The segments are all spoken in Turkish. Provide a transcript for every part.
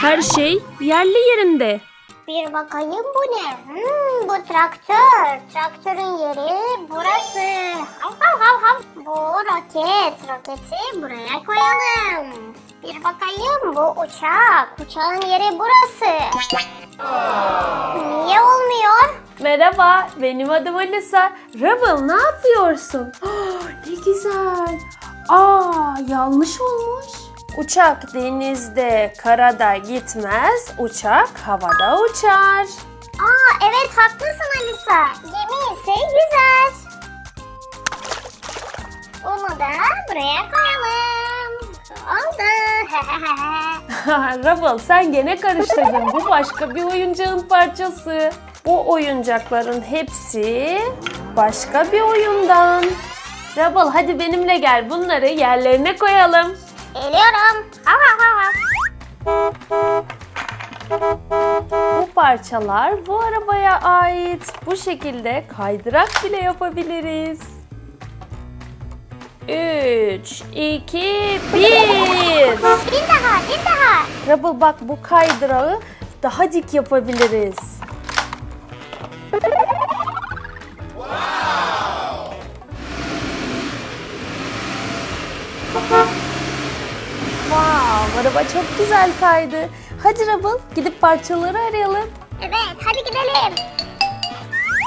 Her şey yerli yerinde. Bir bakayım bu ne? Hmm, bu traktör. Traktörün yeri burası. Hav hav hav hav. Bu roket. Roketi buraya koyalım. Bir bakayım bu uçak. Uçağın yeri burası. Niye olmuyor? Merhaba, benim adım Alisa. Rebel ne yapıyorsun? Ne güzel. Aa, yanlış olmuş. Uçak denizde, karada gitmez. Uçak havada uçar. Aa evet haklısın Alisa. Gemi ise yüzer. Onu da buraya koyalım. Oldu. Rebel sen gene karıştırdın. Bu başka bir oyuncağın parçası. Bu oyuncakların hepsi başka bir oyundan. Rebel hadi benimle gel. Bunları yerlerine koyalım. Geliyorum. Hav hav hav hav. Bu parçalar bu arabaya ait. Bu şekilde kaydırak bile yapabiliriz. 3, 2, 1. Bir daha bir daha. Rebel bak bu kaydırağı daha dik yapabiliriz. Araba çok güzel kaydı. Hadi Rebel gidip parçaları arayalım. Evet hadi gidelim.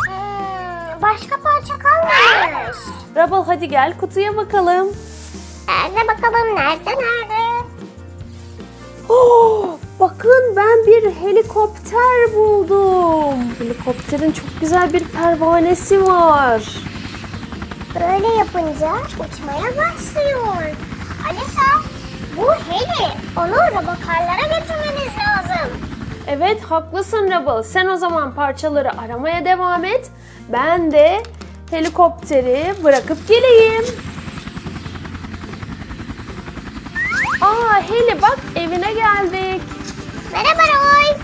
Hmm, başka parça kalmamış. Rebel hadi gel kutuya bakalım. Nerede bakalım nerede nerede? Oh, bakın ben bir helikopter buldum. Helikopterin çok güzel bir pervanesi var. Böyle yapınca uçmaya başlıyor. Alisa bu heli. Onu robokarlara götürmemiz lazım. Evet haklısın Rebel. Sen o zaman parçaları aramaya devam et. Ben de helikopteri bırakıp geleyim. Aa Heli bak evine geldik. Merhaba Roy.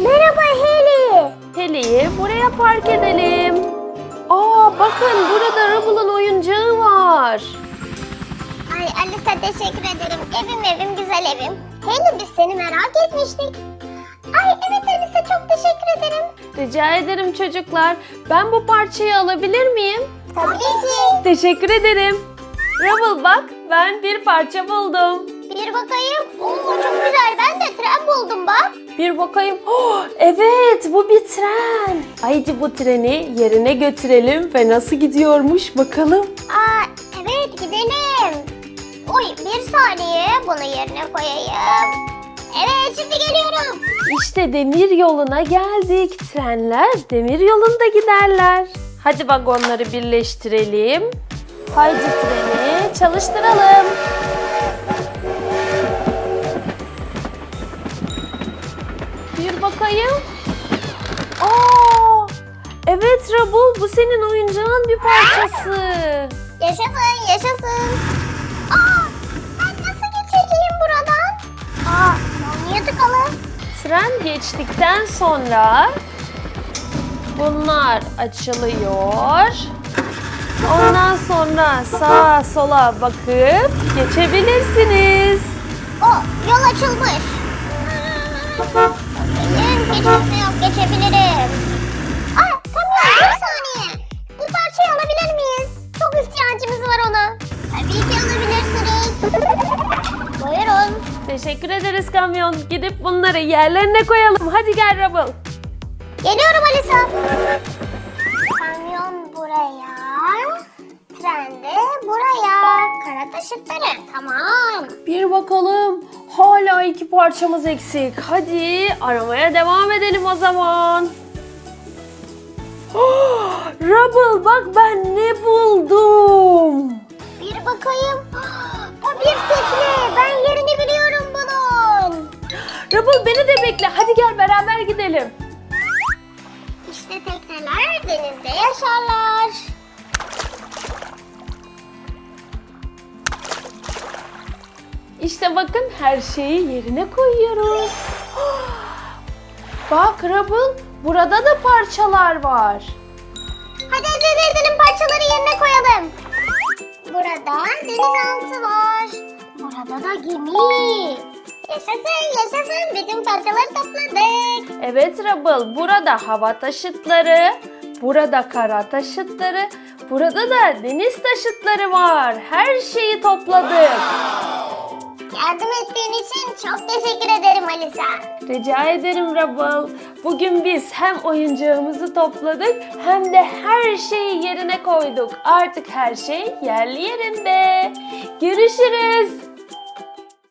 Merhaba Heli. Heli'yi buraya park edelim. Aa bakın burada Rebel'ın oyuncağı var. Ay Alisa teşekkür ederim. Evim evim güzel evim. Heli biz seni merak etmiştik. Ay evet Alisa çok teşekkür ederim. Rica ederim çocuklar. Ben bu parçayı alabilir miyim? Tabii ki. Teşekkür ederim. Rebel bak ben bir parça buldum. Bir bakayım. Oo çok güzel. Ben de tren buldum bak. Bir bakayım. Oh, evet bu bir tren. Haydi bu treni yerine götürelim ve nasıl gidiyormuş bakalım. Aa evet gidelim. Oy bir saniye bunu yerine koyayım. Evet şimdi geliyorum. İşte demir yoluna geldik. Trenler demir yolunda giderler. Hadi vagonları birleştirelim. Haydi treni çalıştıralım. Bir bakayım. Aa, evet Rabul bu senin oyuncağın bir parçası. Yaşasın yaşasın. Tıkalı? Tren geçtikten sonra bunlar açılıyor. Ondan sonra sağa sola bakıp geçebilirsiniz. O yol açılmış. Benim kimse yok geçebilirim. Teşekkür ederiz kamyon. Gidip bunları yerlerine koyalım. Hadi gel Rubble. Geliyorum Alisa. Kamyon buraya. Tren de buraya. Kara taşıtları. Tamam. Bir bakalım. Hala iki parçamız eksik. Hadi aramaya devam edelim o zaman. Oh, Rubble bak ben ne buldum. Bir bakayım. Bu bir Rubble beni de bekle. Hadi gel beraber gidelim. İşte tekneler denizde yaşarlar. İşte bakın her şeyi yerine koyuyoruz. Bak Rubble burada da parçalar var. Hadi acele edelim parçaları yerine koyalım. Burada denizaltı var. Burada da gemi. Yaşasın yaşasın bütün parçaları topladık. Evet Rubble, burada hava taşıtları, burada kara taşıtları, burada da deniz taşıtları var. Her şeyi topladık. Yardım ettiğin için çok teşekkür ederim Alisa. Rica ederim Rubble. Bugün biz hem oyuncağımızı topladık hem de her şeyi yerine koyduk. Artık her şey yerli yerinde. Görüşürüz.